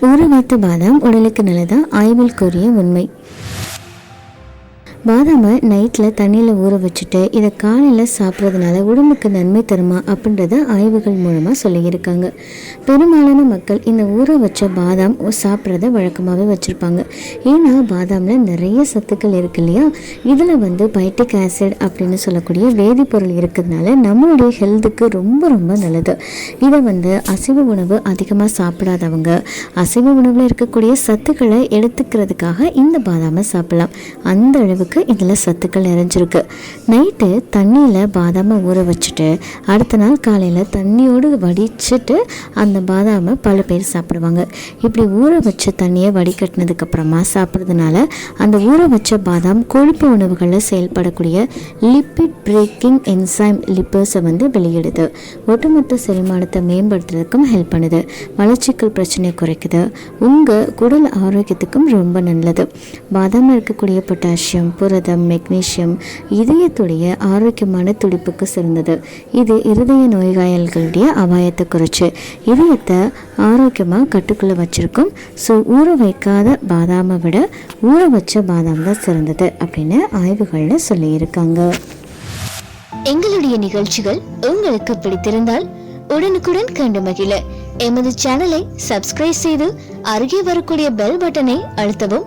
ஊற வைத்த பாதாம் உடலுக்கு நல்லதா? ஆய்வில் கூறிய உண்மை. பாதாமை நைட்டில் தண்ணியில் ஊற வச்சுட்டு இதை காலையில் சாப்பிட்றதுனால உடம்புக்கு நன்மை தருமா அப்படின்றத ஆய்வுகள் மூலமாக சொல்லியிருக்காங்க. பெரும்பாலான மக்கள் இந்த ஊற வச்ச பாதாம் சாப்பிட்றத வழக்கமாகவே வச்சுருப்பாங்க. ஏன்னா பாதாமில் நிறைய சத்துக்கள் இருக்கு இல்லையா? இதில் வந்து பைட்டிக் ஆசிட் அப்படின்னு சொல்லக்கூடிய வேதிப்பொருள் இருக்கிறதுனால நம்மளுடைய ஹெல்த்துக்கு ரொம்ப ரொம்ப நல்லது. இதை வந்து அசைவ உணவு அதிகமாக சாப்பிடாதவங்க அசைவ உணவில் இருக்கக்கூடிய சத்துக்களை எடுத்துக்கிறதுக்காக இந்த பாதாமை சாப்பிடலாம். அந்த அளவுக்கு இதில் சத்துக்கள் நிறைஞ்சிருக்கு. நைட்டு தண்ணியில் பாதாமை ஊற வச்சுட்டு அடுத்த நாள் காலையில் தண்ணியோடு வடிச்சிட்டு அந்த பாதாமை பல பேர் சாப்பிடுவாங்க. இப்படி ஊற வச்ச தண்ணியை வடிகட்டினதுக்கப்புறமா சாப்பிட்றதுனால அந்த ஊற வச்ச பாதாம் கொழுப்பு உணவுகளில் செயல்படக்கூடிய லிப்பிட் பிரேக்கிங் என்சைம் லிப்பர்ஸை வந்து வெளியிடுது. ஒட்டுமொத்த செரிமானத்தை மேம்படுத்துறதுக்கும் ஹெல்ப் பண்ணுது. மலச்சிக்கல் பிரச்சனை குறைக்குது. உங்கள் குடல் ஆரோக்கியத்துக்கும் ரொம்ப நல்லது. பாதாமில் இருக்கக்கூடிய பொட்டாசியம் புரதம் மெக்னீசியம் இதயத்துடைய ஆரோக்கியமான துடிப்புக்கு சிறந்தது. இது இருதய நோய்காயல்களுடைய அபாயத்தை குறைச்சு இதயத்தை ஆரோக்கியமாக கட்டுக்குள்ளே வச்சிருக்கும். ஸோ ஊற வைக்காத பாதாமை விட ஊற வச்ச பாதாம் தான் சிறந்தது அப்படின்னு ஆய்வுகளில் சொல்லியிருக்காங்க. எங்களுடைய நிகழ்ச்சிகள் உங்களுக்கு பிடித்திருந்தால் உடனுக்குடன் கண்டு மகிழ. எமது சேனலை சப்ஸ்கிரைப் செய்து அருகே வரக்கூடிய பெல் பட்டனை அழுத்தவும்.